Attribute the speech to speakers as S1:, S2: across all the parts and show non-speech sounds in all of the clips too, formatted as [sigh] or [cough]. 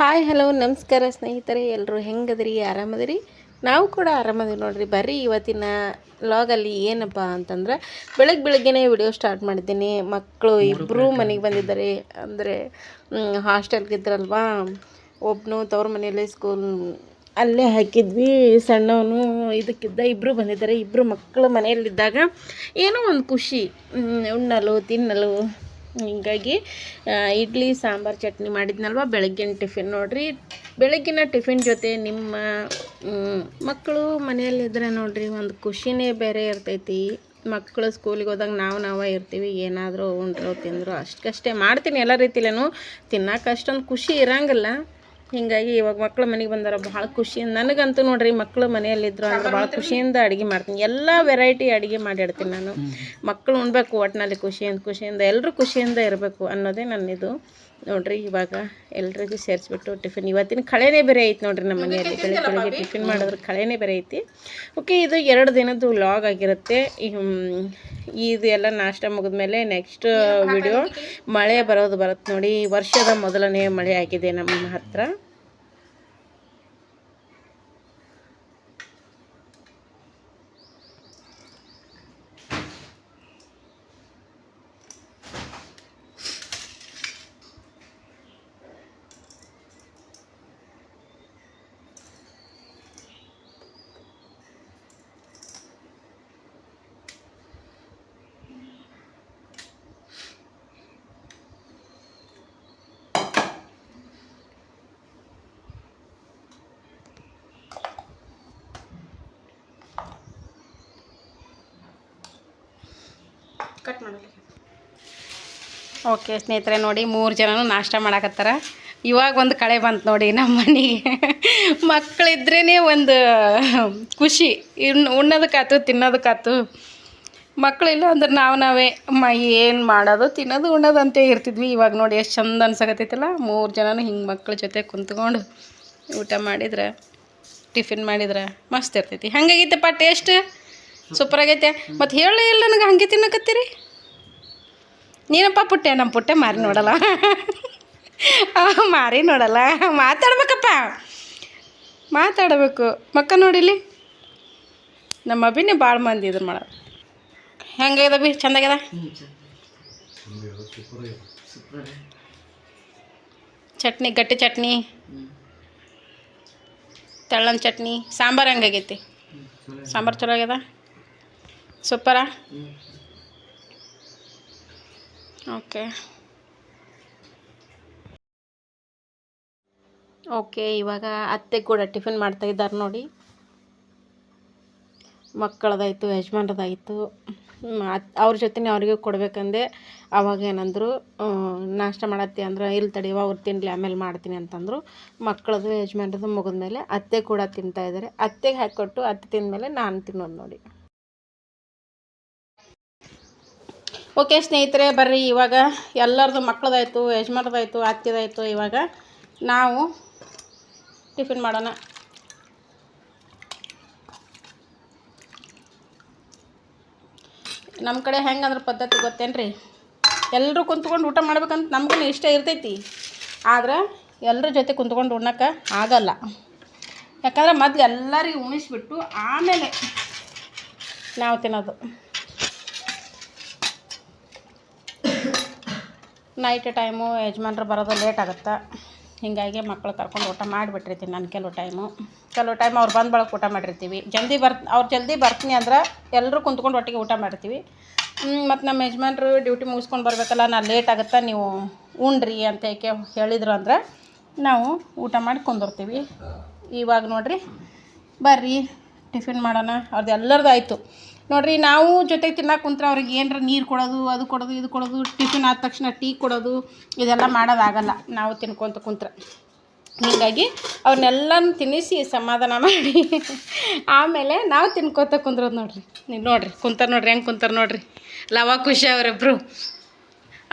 S1: Hi hello ನಮಸ್ಕಾರ ಸ್ನೇಹಿತರೆ ಎಲ್ಲರೂ ಹೆಂಗದ್ರಿ ಆರಾಮದ್ರಿ? ನಾವು ಕೂಡ ಆರಾಮದಿವಿ ನೋಡ್ರಿ. ಬರ್ರಿ ಇವತ್ತಿನ ಲಾಗಲ್ಲಿ ಏನಪ್ಪ ಅಂತಂದ್ರೆ ಬೆಳಗ್ಗೆ ಬೆಳಗ್ಗೆನೇ ವಿಡಿಯೋ ಸ್ಟಾರ್ಟ್ ಮಾಡಿದ್ದೀನಿ. ಮಕ್ಕಳು ಇಬ್ಬರು ಮನೆಗೆ ಬಂದಿದ್ದಾರೆ. ಅಂದರೆ ಹಾಸ್ಟೆಲ್ಗಿದ್ರಲ್ವಾ ಒಬ್ಬನು ತವ್ರ ಮನೆಯಲ್ಲೇ ಸ್ಕೂಲ್ ಅಲ್ಲೇ ಹಾಕಿದ್ವಿ. ಸಣ್ಣವನು ಇದಕ್ಕಿದ್ದ ಇಬ್ಬರು ಬಂದಿದ್ದಾರೆ. ಇಬ್ಬರು ಮಕ್ಕಳು ಮನೆಯಲ್ಲಿದ್ದಾಗ ಏನೋ ಒಂದು ಖುಷಿ. ಉಣ್ಣಲು ತಿನ್ನಲು ಹಿಂಗಾಗಿ ಇಡ್ಲಿ, ಸಾಂಬಾರು ಚಟ್ನಿ ಮಾಡಿದ್ನಲ್ವ ಬೆಳಗ್ಗಿನ ಟಿಫಿನ್ ನೋಡ್ರಿ. ಬೆಳಗ್ಗಿನ ಟಿಫಿನ್ ಜೊತೆ ನಿಮ್ಮ ಮಕ್ಕಳು ಮನೆಯಲ್ಲಿದ್ದರೆ ನೋಡ್ರಿ ಒಂದು ಖುಷಿನೇ ಬೇರೆ ಇರ್ತೈತಿ. ಮಕ್ಕಳು ಸ್ಕೂಲಿಗೆ ಹೋದಾಗ ನಾವು ನಾವೇ ಇರ್ತೀವಿ, ಏನಾದರೂ ಉಂಡ್ರು ತಿಂದರು ಅಷ್ಟಕ್ಕಷ್ಟೇ ಮಾಡ್ತೀನಿ ಎಲ್ಲ ರೀತಿಲೇನು ತಿನ್ನಕ್ಕೆ ಅಷ್ಟೊಂದು ಖುಷಿ ಇರಂಗಿಲ್ಲ. ಹೀಗಾಗಿ ಇವಾಗ ಮಕ್ಳು ಮನೆಗೆ ಬಂದಾರ, ಭಾಳ ಖುಷಿ. ನನಗಂತೂ ನೋಡ್ರಿ ಮಕ್ಕಳು ಮನೆಯಲ್ಲಿದ್ರು ಅಂದ್ರೆ ಭಾಳ ಖುಷಿಯಿಂದ ಅಡುಗೆ ಮಾಡ್ತೀನಿ. ಎಲ್ಲ ವೆರೈಟಿ ಅಡುಗೆ ಮಾಡಿಡ್ತೀನಿ ನಾನು. ಮಕ್ಕಳು ಉಣ್ಬೇಕು ಒಟ್ಟಿನಲ್ಲಿ ಖುಷಿಯಿಂದ ಖುಷಿಯಿಂದ ಎಲ್ಲರೂ ಖುಷಿಯಿಂದ ಇರಬೇಕು ಅನ್ನೋದೇ ನನ್ನಿದು. ನೋಡ್ರಿ ಇವಾಗ ಎಲ್ರಿಗೂ ಸೇರಿಸ್ಬಿಟ್ಟು ಟಿಫಿನ್. ಇವತ್ತಿನ ಕಳೆನೇ ಬೇರೆ ಐತಿ ನೋಡ್ರಿ ನಮ್ಮ ಮನೆಯಲ್ಲಿ. ಬೆಳಿಗ್ಗೆ ಬೆಳಿಗ್ಗೆ ಟಿಫಿನ್ ಮಾಡಿದ್ರೆ ಕಳೆನೇ ಬೇರೆ ಐತಿ. ಓಕೆ, ಇದು ಎರಡು ದಿನದ್ದು ಲಾಗ್ ಆಗಿರುತ್ತೆ. ಇದು ಎಲ್ಲ ನಾಷ್ಟ ಮುಗಿದ್ಮೇಲೆ ನೆಕ್ಸ್ಟ್ ವಿಡಿಯೋ ಮಳೆ ಬರೋದು ಬರುತ್ತೆ ನೋಡಿ. ವರ್ಷದ ಮೊದಲನೇ ಮಳೆ ಆಗಿದೆ ನಮ್ಮ ಹತ್ರ. ಕಟ್ ಮಾಡಲಿ ಓಕೆ ಸ್ನೇಹಿತರೆ, ನೋಡಿ ಮೂರು ಜನನು ನಾಷ್ಟ ಮಾಡಕತ್ತಾರ. ಇವಾಗ ಒಂದು ಕಳೆ ಬಂತು ನೋಡಿ ನಮ್ಮ ಮನೆಗೆ. ಮಕ್ಕಳಿದ್ರೇ ಒಂದು ಖುಷಿ. ಇನ್ನು ಉಣ್ಣೋದಕ್ಕಾತು, ತಿನ್ನೋದಕ್ಕಾತು. ಮಕ್ಕಳಿಲ್ಲ ಅಂದ್ರೆ ನಾವು ನಾವೇ. ಮ, ಏನು ಮಾಡೋದು, ತಿನ್ನೋದು, ಉಣ್ಣೋದು ಅಂತೇ ಇರ್ತಿದ್ವಿ. ಇವಾಗ ನೋಡಿ ಎಷ್ಟು ಚಂದ ಅನ್ಸಕತ್ತೈತಲ್ಲ. ಮೂರು ಜನನು ಹಿಂಗೆ ಮಕ್ಕಳ ಜೊತೆ ಕುಂತ್ಕೊಂಡು ಊಟ ಮಾಡಿದ್ರೆ, ಟಿಫಿನ್ ಮಾಡಿದ್ರೆ ಮಸ್ತ್ ಇರ್ತೈತಿ. ಹಂಗಾಗಿತ್ತಪ್ಪ ಟೇಸ್ಟ್ ಸೂಪರ್ ಆಗೈತೆ. ಮತ್ತು ಹೇಳಿ ಇಲ್ಲ, ನನಗೆ ಹಂಗೆ ತಿನ್ನಕತ್ತೀರಿ? ನೀನಪ್ಪ ಪುಟ್ಟೆ ನಮ್ಮ ಪುಟ್ಟೆ ಮಾರಿ ನೋಡಲ್ಲ. ಮಾರಿ ನೋಡಲ್ಲ. ಮಾತಾಡ್ಬೇಕಪ್ಪ. ಮಾತಾಡಬೇಕು. ಮಕ್ಕ ನೋಡಿಲಿ? ನಮ್ಮ ಅಭಿನೇ ಭಾಳ ಮಂದಿ ಇದ್ರು ಮಾಡೋದು ಹೆಂಗಾಗ್ಯದ ಬಿ ಚಂದಾಗ್ಯದ ಚಟ್ನಿ, ಗಟ್ಟಿ ಚಟ್ನಿ. ತೆಳ್ಳನ ಚಟ್ನಿ. ಸಾಂಬಾರು ಹೆಂಗಾಗೈತಿ ಸಾಂಬಾರು ಚಲೋ ಆಗ್ಯದ? ಸೂಪರಾ? ಓಕೆ. ಓಕೆ, ಇವಾಗ ಅತ್ತೆ ಕೂಡ ಟಿಫಿನ್ ಮಾಡ್ತಾ ಇದ್ದಾರೆ ನೋಡಿ. ಮಕ್ಕಳದಾಯಿತು, ಯಜಮಾನ್ರದಾಯಿತು. ಅವ್ರ ಜೊತೆನೇ ಅವ್ರಿಗೆ ಕೊಡ್ಬೇಕಂದೆ. ಅವಾಗ ಏನಂದ್ರು ನಾಷ್ಟ ಮಾಡತ್ತೆ ಅಂದ್ರೆ ಇಲ್ಲಿ ತಡೆಯುವ ಅವ್ರು ತಿನ್ಲಿ, ಆಮೇಲೆ ಮಾಡ್ತೀನಿ ಅಂತಂದರು. ಮಕ್ಕಳದು ಯಜಮಾನ್ರದ್ದು ಮುಗಿದ್ಮೇಲೆ ಅತ್ತೆ ಕೂಡ ತಿಂತಾ ಇದ್ದಾರೆ ಅತ್ತೆಗೆ ಹಾಕಿಕೊಟ್ಟು ಅತ್ತೆ ತಿಂದಮೇಲೆ ನಾನು ತಿನ್ನೋದು ನೋಡಿ. ಓಕೆ ಸ್ನೇಹಿತರೆ, ಬರ್ರಿ. ಇವಾಗ ಎಲ್ಲರದು ಮಕ್ಕಳದಾಯ್ತು ಯಜಮಾನ್ರದಾಯ್ತು ಅತ್ತಿದಾಯ್ತು ಇವಾಗ ನಾವು ಟಿಫಿನ್ ಮಾಡೋಣ. ನಮ್ಮ ಕಡೆ ಹೆಂಗಂದ್ರೆ ಪದ್ಧತಿ ಗೊತ್ತೇನ್ರಿ? ಎಲ್ಲರೂ ಕುಂತ್ಕೊಂಡು ಊಟ ಮಾಡ್ಬೇಕಂತ ನಮ್ಗೂ ಇಷ್ಟ ಇರ್ತೈತಿ. ಆದ್ರೆ ಎಲ್ಲರ ಜೊತೆ ಕುಂತ್ಕೊಂಡು ಉಣ್ಣಕ್ಕೆ ಆಗಲ್ಲ. ಯಾಕಂದ್ರೆ ಮೊದ್ಲು ಎಲ್ಲರಿಗೂ ಉಣಿಸ್ಬಿಟ್ಟು ಆಮೇಲೆ ನಾವು ತಿನ್ನೋದು. ನೈಟ್ ಟೈಮು ಯಜಮಾನ್ರು ಬರೋದು ಲೇಟ್ ಆಗುತ್ತೆ? ಹೀಗಾಗಿ ಮಕ್ಕಳು ಕರ್ಕೊಂಡು ಊಟ ಮಾಡಿಬಿಟ್ಟಿರ್ತೀನಿ ನಾನು ಕೆಲವು ಟೈಮು ಕೆಲವು ಟೈಮ್ ಅವ್ರು ಬಂದ ಬಳಕೆ ಊಟ ಮಾಡಿರ್ತೀವಿ. ಜಲ್ದಿ ಬರ್, ಅವ್ರು ಜಲ್ದಿ ಬರ್ತೀನಿ ಅಂದ್ರೆ ಎಲ್ಲರೂ ಕುಂತ್ಕೊಂಡು ಒಟ್ಟಿಗೆ ಊಟ ಮಾಡ್ತೀವಿ. ಮತ್ತು ನಮ್ಮ ಯಜಮಾನ್ರು ಡ್ಯೂಟಿ ಮುಗಿಸ್ಕೊಂಡು ಬರಬೇಕಲ್ಲ ನಾನು ಲೇಟ್ ಆಗುತ್ತಾ, ನೀವು ಉಣ್ರಿ ಅಂತ ಏಕೆ ಹೇಳಿದ್ರು ಅಂದ್ರೆ ನಾವು ಊಟ ಮಾಡಿ ಕುಂದಿರ್ತೀವಿ. ಇವಾಗ ನೋಡಿರಿ, ಬರ್ರಿ, ಟಿಫಿನ್ ಮಾಡೋಣ ಅವ್ರದ್ದು ಎಲ್ಲರದ್ದು ಆಯಿತು. ನೋಡ್ರಿ, ನಾವು ಜೊತೆಗೆ ತಿನ್ನಕ್ಕೆ ಕುಂತ್ರೆ ಅವ್ರಿಗೆ ಏನರ ನೀರು ಕೊಡೋದು, ಅದು ಕೊಡೋದು, ಇದು ಕೊಡೋದು ಟಿಫಿನ್ ಆದ ತಕ್ಷಣ ಟೀ ಕೊಡೋದು, ಇದೆಲ್ಲ ಮಾಡೋದಾಗಲ್ಲ. ನಾವು ತಿನ್ಕೊತ ಕುಂತ್ರೆ. ಹೀಗಾಗಿ ಅವ್ರನ್ನೆಲ್ಲನೂ ತಿನ್ನಿಸಿ ಸಮಾಧಾನ ಮಾಡಿ. ಆಮೇಲೆ ನಾವು ತಿನ್ಕೋತ ಕುಂದ್ರೋದು ನೋಡ್ರಿ. ನೀವು ನೋಡ್ರಿ, ಕುಂತಾರೆ ನೋಡ್ರಿ, ಹೆಂಗೆ ಕುಂತಾರೆ ನೋಡ್ರಿ. ಲವ ಖುಷಿ ಅವರಿಬ್ರು.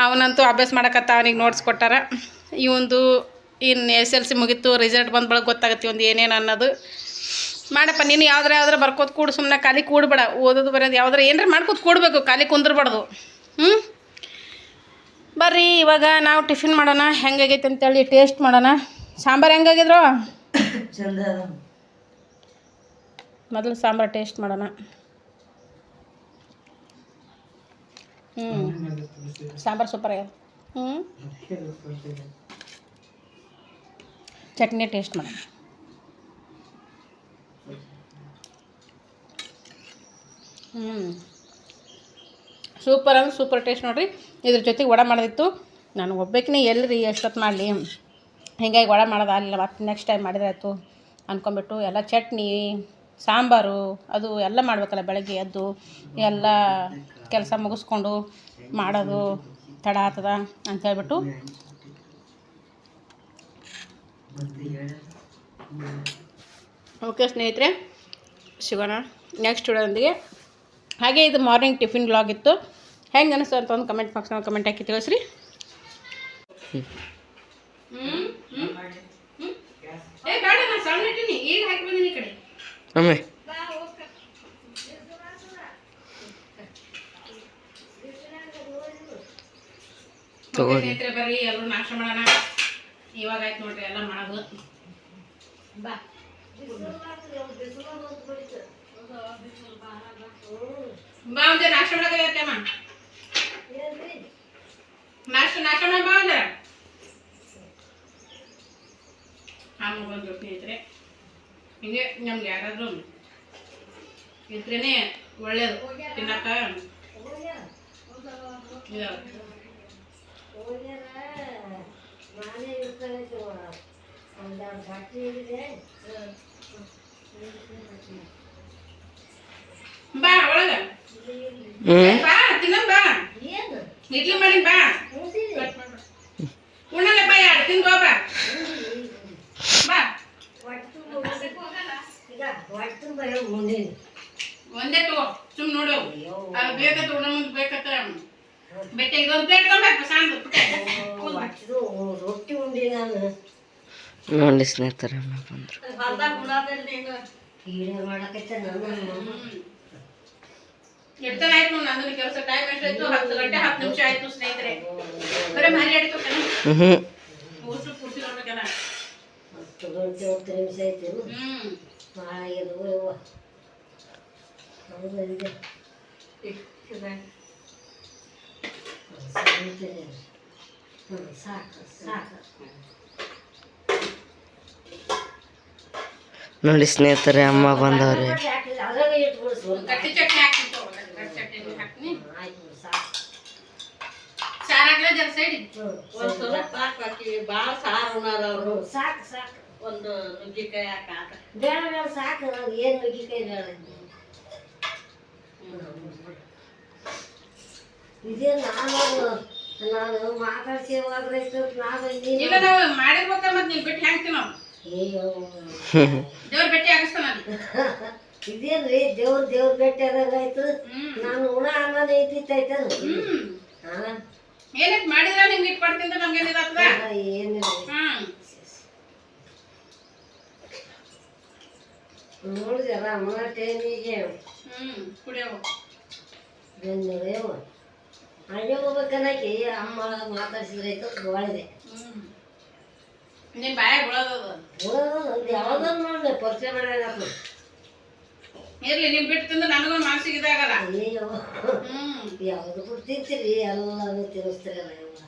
S1: ಅವನಂತೂ ಅಭ್ಯಾಸ ಮಾಡಕತ್ತ ಅವನಿಗೆ ನೋಟ್ಸ್ ಕೊಟ್ಟಾರ. ಇವಂದು ಇನ್ನು ಎಸ್ ಎಲ್ ಸಿ ಮುಗೀತು ರಿಸಲ್ಟ್ ಬಂದ ಬಳಗೆ ಗೊತ್ತಾಗತ್ತೆ ಒಂದು ಏನೇನು ಅನ್ನೋದು. ಮಾಡಪ್ಪ ನೀನು ಯಾವ್ದಾರ ಯಾವ್ದಾರ ಬರ್ಕೋತ ಕೂಡು ಸುಮ್ಮನೆ ಖಾಲಿ ಕೂಡ್ಬೇಡ. ಓದೋದು ಬರೋದು ಯಾವ್ದಾರ ಏನಾರ ಮಾಡ್ಕೋತ ಕೂಡಬೇಕು ಖಾಲಿ ಕುಂದ್ರಬಾರ್ದು. ಹ್ಞೂ ಬರ್ರಿ ಇವಾಗ ನಾವು ಟಿಫಿನ್ ಮಾಡೋಣ. ಹೆಂಗಾಗೈತೆ ಅಂತೇಳಿ ಟೇಸ್ಟ್ ಮಾಡೋಣ. ಸಾಂಬಾರು ಹೆಂಗಾಗಿದ್ರು ಮೊದಲು ಸಾಂಬಾರು ಟೇಸ್ಟ್ ಮಾಡೋಣ. ಹ್ಞೂ ಸಾಂಬಾರು ಸೂಪರ್ ಆಗ್ಯದ. ಹ್ಞೂ ಚಟ್ನಿ ಟೇಸ್ಟ್ ಮಾಡೋಣ. ಹ್ಞೂ ಸೂಪರ್ ಅಂದ್ರೆ ಸೂಪರ್ ಟೇಸ್ಟ್ ನೋಡಿರಿ. ಇದ್ರ ಜೊತೆಗೆ ವಡೆ ಮಾಡೋದಿತ್ತು. ನಾನು ಒಬ್ಬಾಕಿನೇ ಎಲ್ರಿ ಎಷ್ಟೊತ್ತು ಮಾಡಲಿ. ಹೀಗಾಗಿ ವಡೆ ಮಾಡೋದು ಆಗಲಿಲ್ಲ. ಮತ್ತೆ ನೆಕ್ಸ್ಟ್ ಟೈಮ್ ಮಾಡಿದ್ರೆ ಆಯಿತು. ಅಂದ್ಕೊಂಬಿಟ್ಟು ಎಲ್ಲ ಚಟ್ನಿ, ಸಾಂಬಾರು, ಅದು ಎಲ್ಲ ಮಾಡಬೇಕಲ್ಲ ಬೆಳಗ್ಗೆ ಎದ್ದು. ಎಲ್ಲ ಕೆಲಸ ಮುಗಿಸ್ಕೊಂಡು ಮಾಡೋದು ತಡ ಆಗ್ತದ ಅಂತ ಹೇಳ್ಬಿಟ್ಟು. ಓಕೆ ಸ್ನೇಹಿತರೆ ಸಿಗೋಣ ನೆಕ್ಸ್ಟ್ ವಿಡಿಯೋದೊಂದಿಗೆ ಹಾಗೆ ಇದು ಮಾರ್ನಿಂಗ್ ಟಿಫಿನ್ ಬ್ಲಾಗ್ ಇತ್ತು. ಹೆಂಗೆ ಅನಿಸ್ತು ಅಂತ ಒಂದು ಕಮೆಂಟ್ ಬಾಕ್ಸ್ನಾಗ ಕಮೆಂಟ್ ಹಾಕಿ ತಿಳಿಸ್ರಿ. ಬರ್ರಿ ಎಲ್ಲರೂ ಮಾಡೋಣ? ಇವಾಗ ಆಯ್ತು ನೋಡ್ರಿ ಎಲ್ಲ ಮಾಡೋದು. ಬಾ. ಬಾ ಒಂದೇ ನಾಷ್ಟ ಮಾಡಕತ್ತಮ್ಮ ನಾಷ್ಟ ನಾಷ್ಟ ಮಾಡಿ ಬಾ ಅಂದ್ರೆ ಬಂದ್ರು ಸ್ನೇಹಿತರೆ ಹಿಂಗೆ ನಮ್ಗೆ ಯಾರಾದ್ರು ಇದ್ರೇನೆ ಒಳ್ಳೇದು. ತಿನ್ನಕ್ಕ? ಇದಾಗುತ್ತೆ ಬಾ ಒಳಗ. ಬಾ ತಿನ್ನಂ ಬಾ. ಇಡ್ಲಿ ಮಾಡಿ ಬಾ. ಉಣ್ಣಲ್ಲ ಬಾ ಯಾರು ತಿಂದು ಬಾ ಬಾ. ಒಂದೇ ತಗೋ ಸುಮ್ ನೋಡು. ಅದು ಬೇಕತ್ತ ಉಣ್ಣ ಮುಂದೆ ಬೇಕತ್ತ ಬೆಟ್ಟ ಇದೊಂದು ಪ್ಲೇಟ್ ತಗೋಬೇಕು ಸಾಂದು ಪುಟ್ಟ
S2: ರೊಟ್ಟಿ ಉಂಡಿ ನಾನು
S3: ನೋಡಿ
S2: ಮಾಡಕತ್ತೆ ನಾನು
S1: ಎಡ್ತಾನೆ ಆಯ್ತು ನಂದು ಕೆಲಸ ಟೈಮ್ ಎಷ್ಟಾಯ್ತು? ಹತ್ತು ಗಂಟೆ ಹತ್ತು ನಿಮಿಷ ಆಯ್ತು ಸ್ನೇಹಿತರೆ. ಬರೀ ಮರಿ ಆಡ್ತು ಊಟ ಪೂರ್ತಿ ನೋಡ್ಬೇಕಲ್ಲ.
S2: ಹತ್ತು ಗಂಟೆ ಹತ್ತು ನಿಮಿಷ ಆಯ್ತು ಹ್ಞೂ ಸಾಕು ಸಾಕು
S3: ನೋಡಿ ಸ್ನೇಹಿತರೆ ಅಮ್ಮ ಬಂದವ್ರೆ.
S1: ಕಟ್ಟಿ ಚಟ್ನಿ ಹಾಕ್ತಿತ್ತು ಗಟ್ಟಿ ಚಟ್ನಿ ಹಾಕ್ತೀನಿ
S2: ಆಯ್ತು ಬಿಡು, ಸಾಕು
S1: ಸಾರ್ ಹಾಕ್ಲಾ ಜರ ಸೈಡ್
S4: ಒಂದು ಸ್ವಲ್ಪ ಸಾಕು ಹಾಕಿ ಭಾಳ ಸಾರು ಉಣ್ಣಾರ ಅವರು.
S2: ಸಾಕು ಸಾಕು.
S4: ಒಂದು ನುಗ್ಗಿಕಾಯಿ ಹಾಕ
S2: ಬೇಡ ಬೇಡ ಸಾಕು. ನಂಗೆ ಏನು ನುಗ್ಗಿಕಾಯಿ ಬೇಡ ಇದೇ ನಾನು ನಾನು ಮಾತಾಡ್ಸಿ ಹೋದ್ರೆ ನಾನು
S1: ಇಲ್ಲ ನಾವು ಮಾಡಿರ್ಬೇಕ ಮತ್ತೆ ನೀವು ಬಿಟ್ಟು ಹೆಂಗ್ ತಿನ್ನೋ
S2: ಅಯ್ಯೋ.
S1: ದೇವ್ರ ಭೇಟಿ ಆಗಿಸ್ತಾನ [laughs]
S2: ಇದೇನ್ರಿ? ದೇವ್ರ ದೇವ್ರ ಭೇಟಿ ಆದಂಗ ಆಯ್ತು. ನಾನು ಉಣ ಅನ್ನೋದು ಐತಿ
S1: ಹ್ಮ್.
S2: ಹಾ.
S1: ಏನಕ್ಕೆ ಮಾಡಿದ್ರ ನಿಮ್ಗೆ ಇಟ್ ಕೊಡ್ತೀನಿ ನಮ್ಗೆ ಏನಿದಾಗ್ತದ?
S2: ಹಾ
S1: ಹ್ಮ್.
S2: ನೋಡಿದಲ್ಲ ಅಮ್ಮನ ಟೈಮಿಗೆ.
S1: ಹ್ಮ್ ಕುಡಿಯವು
S2: ಬೆಂಗಳೂರು ಹಳ್ಳಿ ಹೋಗ್ಬೇಕನ್ನಕ್ಕೆ ಅಮ್ಮ ಮಾತಾಡ್ಸಿದ್ರೆ ಆಯ್ತು ಗೋಳಿದೆ
S1: ಹ್ಮ್. ನಿನ್ ಬಾಯಾಗ ಉಳೋದದು
S2: ಯಾವ್ದನ್ನ ನೋಡಿದೆ ಪರಿಚಯ ಮಾಡ್ಯಾಗತ್ತು
S1: ಇರ್ಲಿ ನಿಮ್ ಬಿಟ್ಟು ತಿಂದ್ರೆ ನನಗೂ ಮನಸ್ಸಿಗೆ ಇದಾಗಲ್ಲ.
S2: ಅಯ್ಯೋ
S1: ಹ್ಮ್.
S2: ಯಾವ್ದು ಬಿಟ್ಟು ತಿಂತೀರಿ? ಎಲ್ಲಾನು ತಿನ್ನಿಸ್ತೀರಲ್ಲ ಇವಾಗ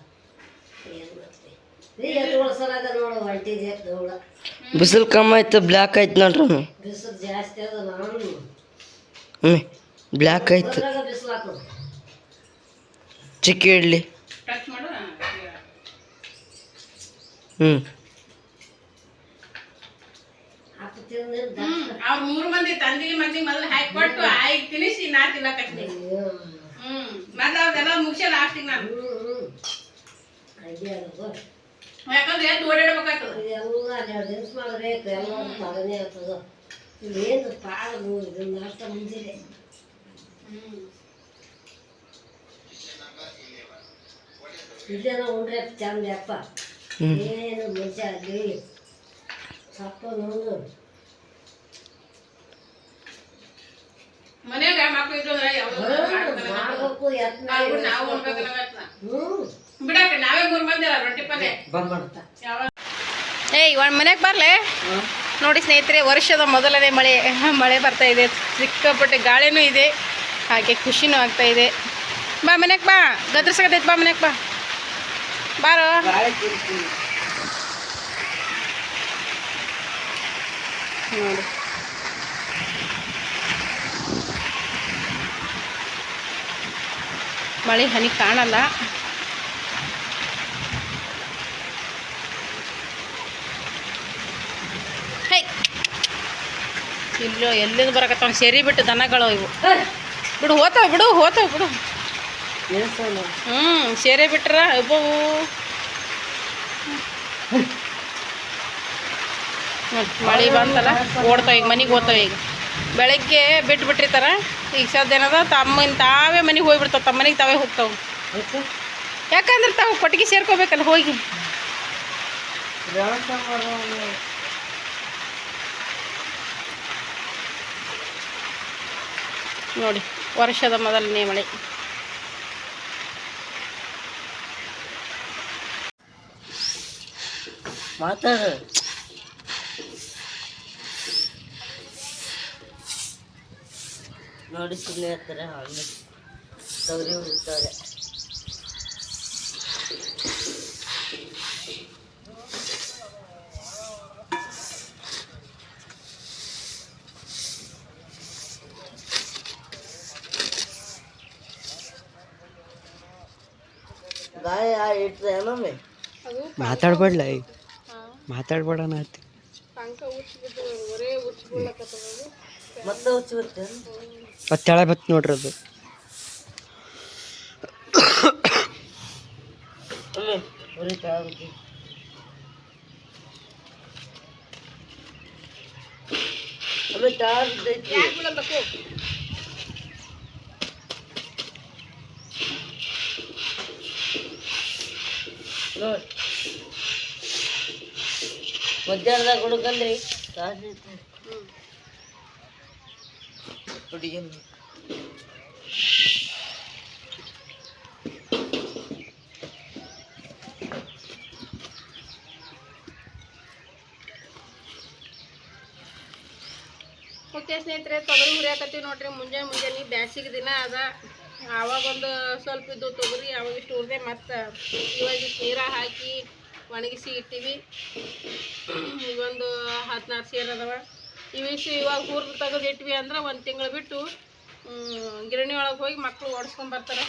S2: ಏನು ಮಾಡ್ತೀವಿ ನೀ ಎತ್ತುಗಳ ಸಲಾಗ ನೋಡು ಹೊಂಟಿದೆ ದೌಡ
S3: ಬಿಸಿಲು ಕಮ್ಮಿ ಆಯ್ತು ಬ್ಲ್ಯಾಕ್ ಆಯ್ತು ನೋಡ್ರಿ
S2: ಬಿಸಿಲು ಜಾಸ್ತಿ ಅದ ನಾನು.
S3: ಒಮ್ಮೆ ಬ್ಲ್ಯಾಕ್ ಆಯ್ತು.
S2: ಅದ್ರಾಗ ಬಿಸಿಲು ಹಾಕೋದು
S3: ಚಿಕ್ಕ ಇಡ್ಲಿ.
S1: ಟಚ್ ಮಾಡು
S3: ಹ್ಞೂ
S2: ಹಾಕು ತಿಂದು
S1: ಹ್ಮ್ ಅವ್ರ ಮೂರು ಮಂದಿ ತಂದಿ ಮಂದಿ ಮೊದಲು ಹಾಕಿ ಕೊಟ್ಟು ಆಯ್ಕೆ ತಿನ್ನಿಸಿ ನಾ ತಿನ್ನಕತ್ತೀನಿ. ಹ್ಮ್. ಮೊದ್ಲು ಅವ್ರದೆಲ್ಲ ಮುಗಿಸ್ಯ ಲಾಸ್ಟಿಗೆ ನಾನು. ಯಾಕಂದ್ರೆ ಎದ್ದು ಓಡಾಡ್ಬೇಕಾಗ್ತದ.
S2: ಇದೆಲ್ಲ ಹನ್ನೆರಡು ದಿವಸ ಮಾಡಬೇಕು ಎಲ್ಲ ತಡನೇ ಆಗ್ತದ. ಇದೇನು ಪಾಳು ಇದು ನಾಷ್ಟ
S1: ಮುಂದಿದೆ
S2: ಇದೆಲ್ಲ ಉಂಡ್ರೆ ಚಂದ ಅಪ್ಪ. ಏನು ಮುಂಚೆ ಅಲ್ಲಿ. ಸಪ್ಪ ನೋಡು
S1: ಮನ್ಯಾಗ ಮಕ್ಳು ಇದ್ರು ಅಂದ್ರೆ ಯಾವ್ದೋ ನಾವು ಬಿಡಕ್ಕ ನಾವೇ ಮೂರ್ ಮಂದಿ ರೊಟ್ಟಿ ಪಲ್ಲೆ ಏ ಇವಾಗ ಮನೆಗೆ ಬರಲೇ? ನೋಡಿ ಸ್ನೇಹಿತರೆ ವರ್ಷದ ಮೊದಲನೇ ಮಳೆ. ಮಳೆ ಬರ್ತಾ ಇದೆ. ಸಿಕ್ಕಾಪಟ್ಟೆ ಗಾಳಿನೂ ಇದೆ. ಹಾಗೆ ಖುಷಿನೂ ಆಗ್ತಾ ಇದೆ. ಬಾ ಮನೆಗೆ ಬಾ. ಗದ್ರಸಕತೈತೆ ಬಾ ಮನೆಗೆ ಬಾ. ಬಾರೋ. ನೋಡಿ. ಮಳೆ ಹನಿ ಕಾಣಲ್ಲ. ಹೈ. ಇಲ್ಲೋ, ಎಲ್ಲಿಂದ ಬರಕತ್ತಾವ? ಸೇರಿ ಬಿಟ್ಟು ದನಗಳು ಇವು. ಬಿಡು, ಹೋತಾವ ಬಿಡು ಹೋತಾವ, ಬಿಡು. ಹ್ಞೂ ಸೇರಿ ಬಿಟ್ರ ಇಬ್ಬವು ಮಳೆ ಬಂತಲ್ಲ, ಓಡ್ತಾವ ಈಗ, ಮನೆಗೆ ಹೋತಾವ ಈಗ. ಬೆಳಗ್ಗೆ ಬಿಟ್ಟು ಬಿಟ್ಟಿರ್ತಾರ ಈಗ ಸದ್ಯ ಏನದ ತಮ್ಮನ ತಾವೇ ಮನೆಗೆ ಹೋಗ್ಬಿಡ್ತಾವ ತಮ್ಮ ಮನೆಗೆ ತಾವೇ ಹೋಗ್ತಾವೆ. ಯಾಕಂದ್ರೆ ತಾವು ಕೊಟ್ಟಿಗೆ ಸೇರ್ಕೋಬೇಕಲ್ಲ ಹೋಗಿ. ನೋಡಿ ವರ್ಷದ ಮೊದಲನೇ ಮಳೆ.
S3: ಮಾತಾಡು. ನೋಡಿ ಸುಮ್ಮನೆ ಇರ್ತಾರೆ ಹಾಗೆ ತೊಗರಿ ಉಳಿತಾರೆ ಗಾಯ ಮಾತಾಡ್ಬೇಡ ಮತ್ತೆ ಹುಚ್ಚಿ ಅದು ತೆಳ ಬತ್ತು ನೋಡ್ರಿ ಅದು
S1: ಯಾಕೆ ಬಿಡಬೇಕು
S3: ನೋಡಿ, ಏನು?
S1: ಓಕೆ ಸ್ನೇಹಿತರೆ, ತೊಗರಿ ಹುರಿಯಾಕತ್ತೀವಿ ನೋಡ್ರಿ. ಮುಂಜಾನೆ ಮುಂಜಾನೆ ಬ್ಯಾಸಿಗೆ ದಿನ ಅದ. ಆವಾಗೊಂದು ಸ್ವಲ್ಪ ಇದ್ದು ತೊಗರಿ ಅವಾಗ ಇಷ್ಟು ಹುರಿದೆ ಮತ್ತು ಇವಾಗ ನೀರ ಹಾಕಿ ಒಣಗಿಸಿ ಇಟ್ಟಿವಿ. ಈಗೊಂದು ಹದಿನಾರು ಸೇರ್ ಅದಾವ. ಇವಿಷ್ಟು ಇವಾಗ ಹುರಿದು ತೆಗೆದಿಟ್ವಿ ಅಂದ್ರೆ ಒಂದು ತಿಂಗಳು ಬಿಟ್ಟು ಗಿರಣಿ ಒಳಗೆ ಹೋಗಿ ಮಕ್ಕಳು ಓಡಿಸ್ಕೊಂಬರ್ತಾರೆ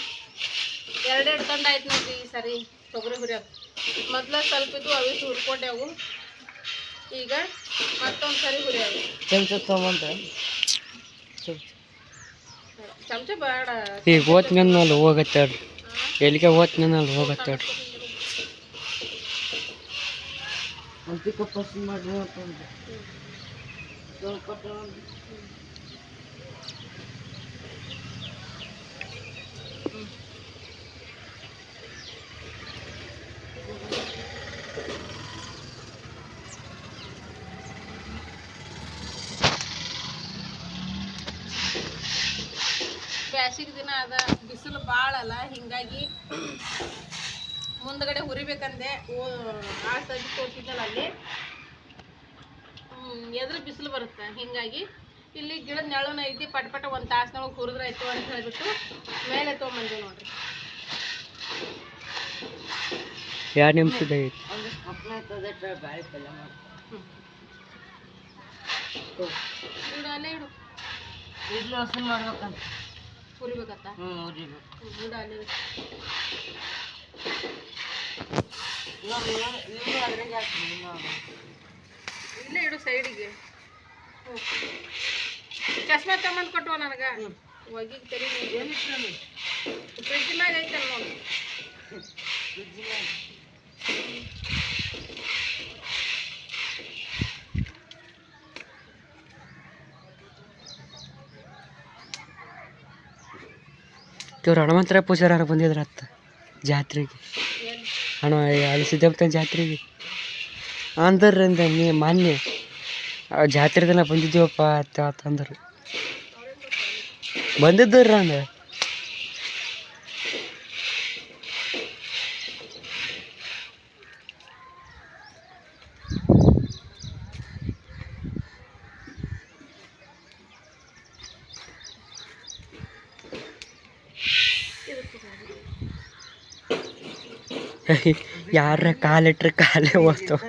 S1: ಎರಡೆರಡು ತಂಡ ಆಯ್ತು ನೋಡ್ರಿ ಈ ಸರಿ ತೊಗರಿ ಹುರಿಯೋದು ಮೊದ್ಲು ಸ್ವಲ್ಪ ಇದ್ದು ಅವಿಷ್ಟು ಹುರ್ಕೊಂಡೆವು ಈಗ ಮತ್ತೊಂದು ಸರಿ ಹುರಿಯೋದು
S3: ಚಮಚ ತೊಗೊಂಬಂದ
S1: ಚಮಚ. ಬೇಡ.
S3: ಈಗ ಓದ್ಮೇಲೆ ಅಲ್ಲಿ ಹೋಗತ್ತಾಡ್ರಿ ಎಲ್ಲಿಗೆ ಓದ್ಮೇಲೆ ಅಲ್ಲಿ ಹೋಗತ್ತಾಡ್ರಿ
S1: ಬ್ಯಾಸಿಗೆ ದಿನ ಅದ. ಬಿಸಿಲು ಭಾಳ ಅಲ್ಲ ಹಿಂಗಾಗಿ ಮುಂದ್ಗಡೆ ಹುರಿಬೇಕಂದೆ ಆ ಸದಿ ಕೊಟ್ಟಿದ್ದಲ್ಲ ಅಲ್ಲಿ. ಎದುರು ಬಿಸಿಲು ಬರುತ್ತೆ. ಹಿಂಗಾಗಿ ಇಲ್ಲಿ ಗಿಡದ ನೆಳನ ಐತಿ ಪಟ್ ಪಟ ಒಂದು ತಾಸ್ನೊಳಗೆ ಹುರಿದ್ರಾಯ್ತು ಅಂತ ಹೇಳ್ಬಿಟ್ಟು ಮೇಲೆ ತೊಗೊಂಬಂದೆ ನೋಡ್ರಿ.
S3: ಎರಡು ನಿಮಿಷದಾಗೈತಿ
S1: ಇಡು ಅಲ್ಲೇ ಇಡು. ಹುರಿಬೇಕತ್ತ? ಹ್ಮ್, ಇಡು ಅಲ್ಲೇ ಇಡು. ಇಲ್ಲೇ ಇಡು ಸೈಡಿಗೆ. ಚಸ್ಮಾ ತಗೊಂಡ್ ಕೊಟ್ಟವ ನನಗೆ? ಒಗಿಗೆ ತೆರಿ ಫ್ರಿಜ್ ಮ್ಯಾಗ ಐತೆ ನೋಡಿ.
S3: ಇವ್ರು ಹನುಮಂತರ ಪೂಜಾರ ಬಂದಿದ್ರ ಅತ್ತ ಜಾತ್ರೆಗೆ.
S1: ಅಣ್ಣ
S3: ಹಣ ಅಲ್ಲಿ ಸಿದ್ದಪ್ಪನ ಜಾತ್ರೆಗೆ. ಅಂದ್ರಿಂದ ನೀ ಮೊನ್ನೆ ಜಾತ್ರೆ ದಿನ ಬಂದಿದ್ದೀವಪ್ಪ ಅತ್ತ ಅಂತಂದರು ಬಂದಿದ್ದರ ಅಂದ್ರೆ Hey. ಯಾರ ಕಾಲಿಟ್ರೆ ಕಾಲೇ ಓದ್ತಾವ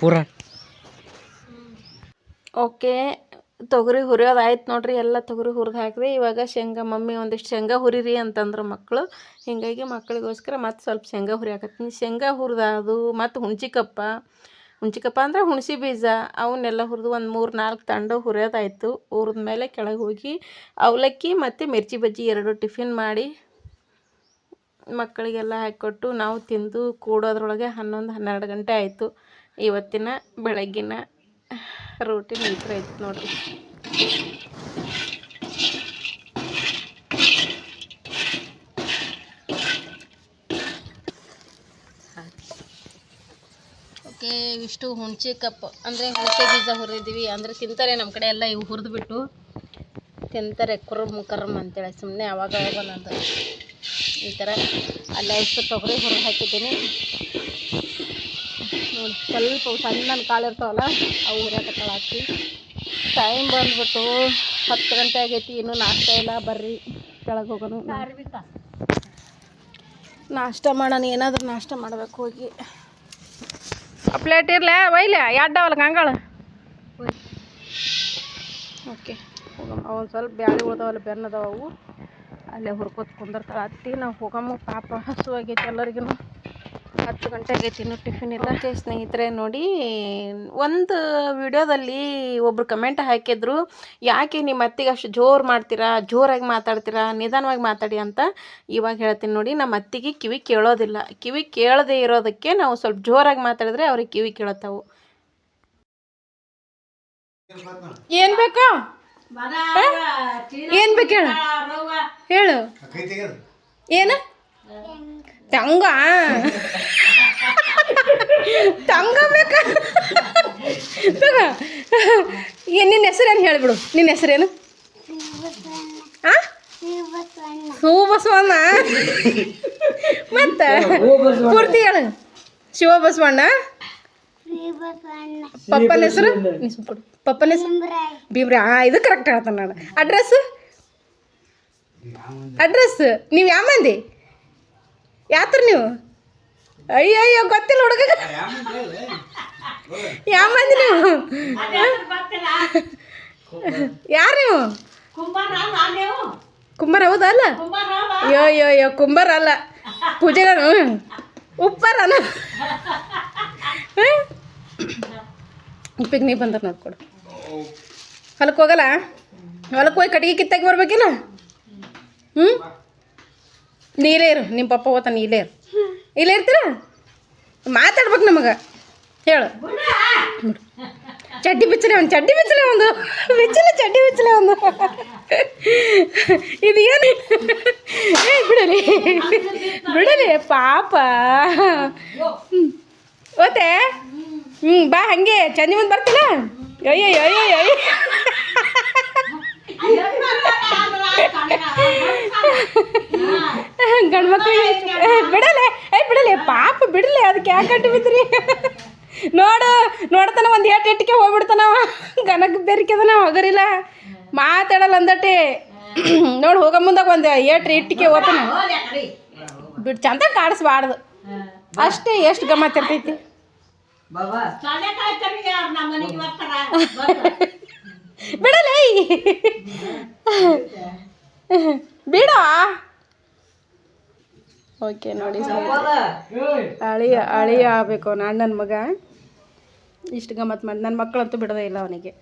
S3: ಪೂರ.
S1: ಓಕೆ, ತೊಗರಿ ಹುರಿಯೋದು ಆಯ್ತು ನೋಡ್ರಿ, ಎಲ್ಲ ತೊಗರಿ ಹುರಿದು ಹಾಕಿದೆ, ಇವಾಗ ಶೇಂಗಾ, ಮಮ್ಮಿ ಒಂದಿಷ್ಟು ಶೇಂಗಾ ಹುರಿರಿ ಅಂತಂದ್ರು ಮಕ್ಕಳು ಹೀಗಾಗಿ ಮಕ್ಕಳಿಗೋಸ್ಕರ ಮತ್ತು ಸ್ವಲ್ಪ ಶೇಂಗಾ ಹುರಿಯಾಕತ್ತೀನಿ. ಶೇಂಗಾ ಹುರಿದಾದು ಮತ್ತು ಹುಣ್ಚಿಕಪ್ಪ ಹುಣ್ಚಿಕಪ್ಪ ಅಂದ್ರೆ ಹುಣಸೆ ಬೀಜ, ಅವನ್ನೆಲ್ಲ ಹುರಿದು ಒಂದು ಮೂರು ನಾಲ್ಕು ತಂಡು ಹುರಿಯೋದಾಯಿತು. ಹುರಿದ ಮೇಲೆ ಕೆಳಗೆ ಹೋಗಿ ಅವಲಕ್ಕಿ ಮತ್ತು ಮಿರ್ಚಿ ಬಜ್ಜಿ ಎರಡು ಟಿಫಿನ್ ಮಾಡಿ ಮಕ್ಕಳಿಗೆಲ್ಲ ಹಾಕಿಕೊಟ್ಟು ನಾವು ತಿಂದು ಕೂಡೋದ್ರೊಳಗೆ ಹನ್ನೊಂದು ಹನ್ನೆರಡು ಗಂಟೆ ಆಯಿತು. ಇವತ್ತಿನ ಬೆಳಗ್ಗಿನ ರೂಟೀನ್ ಈ ನೋಡಿರಿ ನೋಡ್ರಿ. ಇಷ್ಟು ಹುಣಸೆ ಕಪ್ ಅಂದರೆ ಹುಣಸೆ ಬೀಜ ಹುರಿದೀವಿ ಅಂದರೆ ತಿಂತಾರೆ ನಮ್ಮ ಕಡೆ ಎಲ್ಲ ಇವು ಹುರಿದ್ಬಿಟ್ಟು ತಿಂತಾರೆ ಕುರುಮ್ ಕರ್ಮ್ ಅಂತೇಳಿ. ಸುಮ್ಮನೆ ಅವಾಗ ಅವಾಗ ಒಂದೊಂದು ಈ ಥರ ಅಲ್ಲ ಇಷ್ಟು ತೊಗರಿ ಹುರಿದು ಹಾಕಿದ್ದೀನಿ. ಸ್ವಲ್ಪ ಸಣ್ಣ ಕಾಳು ಇರ್ತಾವಲ್ಲ ಅವು ಹುರಿಯಾಕತ್ತಾಳ ಹಾಕಿ. ಟೈಮ್ ಬಂದ್ಬಿಟ್ಟು ಹತ್ತು ಗಂಟೆ ಆಗೈತಿ ಇನ್ನೂ ನಾಷ್ಟ ಇಲ್ಲ ಬರ್ರಿ ಕೆಳಗೆ ಹೋಗೋಣ. ನಾಷ್ಟ ಮಾಡೋಣ ಏನಾದರೂ ನಾಷ್ಟ ಮಾಡ್ಬೇಕು ಹೋಗಿ. ಪ್ಲೇಟ್ ಇರಲ ಒಯ್ಲ ಎಡ್ಡವಲ್ಲ ಕಂಗಳು ಓಕೆ. ಹೋಗಮ್ಮ. ಒಂದು ಸ್ವಲ್ಪ ಬ್ಯಾಳಿ ಉಳ್ದವಲ್ಲ ಬೆನ್ನದವು ಅವು ಅಲ್ಲೇ ಹುರ್ಕೋತ ಕುಂದಿರ್ತಾಳೆ. ಅತ್ತಿ ನಾವು ಹೋಗಮ್ಮ ಪಾಪ ಹಸು ಆಗೈತಿ ಎಲ್ಲರಿಗೂ ಹತ್ತು ಗಂಟೆಗೆ ತಿನ್ನು ಇನ್ನೂ ಟಿಫಿನ್ ಇಲ್ಲ ಓಕೆ ಸ್ನೇಹಿತರೆ ನೋಡಿ ಒಂದು ವಿಡಿಯೋದಲ್ಲಿ ಒಬ್ರು ಕಮೆಂಟ್ ಹಾಕಿದ್ರು ಯಾಕೆ ನಿಮ್ಮ ಅತ್ತಿಗೆ ಅಷ್ಟು ಜೋರು ಮಾಡ್ತೀರಾ ಜೋರಾಗಿ ಮಾತಾಡ್ತೀರಾ ನಿಧಾನವಾಗಿ ಮಾತಾಡಿ ಅಂತ ಇವಾಗ ಹೇಳ್ತೀನಿ ನೋಡಿ ನಮ್ಮ ಅತ್ತಿಗೆ ಕಿವಿ ಕೇಳೋದಿಲ್ಲ. ಕಿವಿ ಕೇಳದೇ ಇರೋದಕ್ಕೆ ನಾವು ಸ್ವಲ್ಪ ಜೋರಾಗಿ ಮಾತಾಡಿದ್ರೆ ಅವ್ರಿಗೆ ಕಿವಿ ಕೇಳತ್ತಾವು. ಏನು ಬೇಕು? ಏನು ಬೇಕು ಹೇಳು. ಹೇಳು. ಏನು? ತಂಗ ತಂಗ ಬೇಕಾ ತಗ ಏನ್ ನಿನ್ನ ಹೆಸರೇನು ಹೇಳಿಬಿಡು. ನಿನ್ನ ಹೆಸರೇನು? ಹೂ ಬಸವಣ್ಣ ಮತ್ತೆ ಪೂರ್ತಿ ಹೇಳು. ಶಿವ ಬಸವಣ್ಣ ಪಪ್ಪನ ಹೆಸರು? ಪಪ್ಪನ ಹೆಸರು? ಭೀಮ್ರಾ ಆ ಇದು ಕರೆಕ್ಟ್ ಹೇಳ್ತಾನೆ ನಾನು. ಅಡ್ರೆಸ್ ಅಡ್ರೆಸ್ ನೀವು ಯಾವ ಮಂದಿ ಯಾತ್ರ ನೀವು? ಅಯ್ಯೋ ಅಯ್ಯೋ ಗೊತ್ತಿಲ್ಲ ಹುಡುಗ. ಯಾವ ಮಂದಿ ನೀವು? ಯಾರು ನೀವು? ಕುಂಬಾರ ಹೌದಲ್ಲ ಅಯ್ಯೋ ಅಯ್ಯೋ ಅಯ್ಯೋ, ಕುಂಬಾರ ಅಲ್ಲ. ಪೂಜೆಗಾರ ಉಪ್ಪಾರನ. ಉಪ್ಪಿಗೆ ನೀ ನಾವು ನೋಡ್ಕೊಡು ಹೊಲಕ್ಕೆ ಹೋಗಲ್ಲ? ಹೊಲಕ್ಕೆ ಹೋಗಿ ಕಟ್ಟಿಗೆ ಕಿತ್ತಾಗಿ ಬರ್ಬೇಕಿಲ್ಲ ಹ್ಞೂ ನೀಲೇ ಇರು ನಿಮ್ಮ ಪಪ್ಪ ಓತ ನೀಲೇರು ಇಲ್ಲೇ ಇರ್ತೀರ? ಮಾತಾಡ್ಬೇಕು ನಮಗೆ. ಹೇಳು. ಚಡ್ಡಿ ಬಿಚ್ಚಲೆ ಒಂದು, ಚಡ್ಡಿ ಬಿಚ್ಚಲೆ ಒಂದು. ಬಿಚ್ಚಲೆ, ಚಡ್ಡಿ ಬಿಚ್ಚಲೆ ಒಂದು. ಇದು ಏನು? ಬಿಡಲಿ. ಬಿಡಲಿ, ಪಾಪ. ಓತೆ? ಹ್ಞೂ ಬಾ ಹಾಗೆ. ಚಂದಿ ಮುಂದೆ ಬರ್ತೀನ? ಅಯ್ಯೋ ಅಯ್ಯೋ ಅಯ್ಯೋ [laughs] ಗಂಡ್ಮಕ್ಳು ಬಿಡಲೆ ಏ ಬಿಡಲೆ ಪಾಪ ಬಿಡಲೆ ಅದಕ್ಕೆ ಯಾಕೆ ಕಟ್ಟು ಬಿದ್ರಿ? [laughs] ನೋಡು ನೋಡ್ತಾನ ಒಂದು ಎಟ್ಟು ಏಟಿಗೆ ಹೋಗ್ಬಿಡ್ತಾನವ ಗನಕ್ ಬೆರಿಕೆದನ ಹೋಗರಿಲ್ಲ. ಮಾತಾಡಲ್ಲ ಅಂದಟ್ಟಿ. [clears throat] ನೋಡಿ ಹೋಗೋ ಮುಂದಾಗ ಒಂದು ಏಟ್ರಿ ಇಟ್ಟಿಗೆ ಹೋಗ್ತಾನ. ಬಿಡ್ ಚಂದ ಕಾಡಿಸ್ಬಾರ್ದು. ಅಷ್ಟೇ ಎಷ್ಟು ಗಮ್ಮತ್ ಇರ್ತೈತಿ. [laughs] ಬಿಡಲೇ. ಬಿಡ. ಓಕೆ ನೋಡಿ. ಅಳಿಯ ಅಳಿಯ ಆಗಬೇಕು. ಅವ್ನ ಅಣ್ಣನ ಮಗ. ಇಷ್ಟು ಗಮ್ಮತ್ತು ಮಾಡಿ. ನನ್ನ ಮಕ್ಕಳಂತೂ ಬಿಡೋದೇ ಇಲ್ಲ ಅವನಿಗೆ.